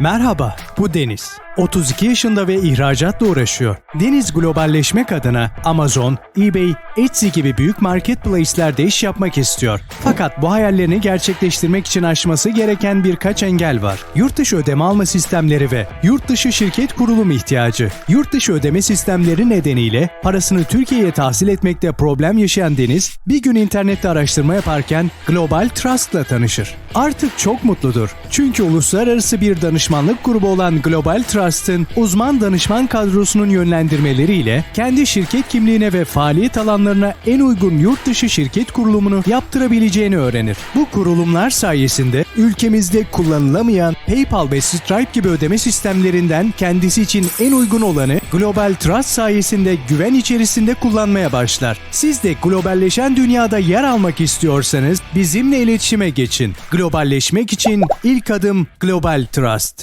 Merhaba, bu Deniz. 32 yaşında ve ihracatla uğraşıyor. Deniz globalleşmek adına Amazon, eBay, Etsy gibi büyük marketplace'lerde iş yapmak istiyor. Fakat bu hayallerini gerçekleştirmek için aşması gereken birkaç engel var. Yurt dışı ödeme alma sistemleri ve yurt dışı şirket kurulum ihtiyacı. Yurt dışı ödeme sistemleri nedeniyle parasını Türkiye'ye tahsil etmekte problem yaşayan Deniz, bir gün internette araştırma yaparken Global Trust'la tanışır. Artık çok mutludur. Çünkü uluslararası bir danışmanlık grubu olan Global Trust'ın uzman danışman kadrosunun yönlendirmeleriyle kendi şirket kimliğine ve faaliyet alanlarına en uygun yurt dışı şirket kurulumunu yaptırabileceğini öğrenir. Bu kurulumlar sayesinde ülkemizde kullanılamayan PayPal ve Stripe gibi ödeme sistemlerinden kendisi için en uygun olanı Global Trust sayesinde güven içerisinde kullanmaya başlar. Siz de globalleşen dünyada yer almak istiyorsanız bizimle iletişime geçin. Globalleşmek için ilk adım Global Trust.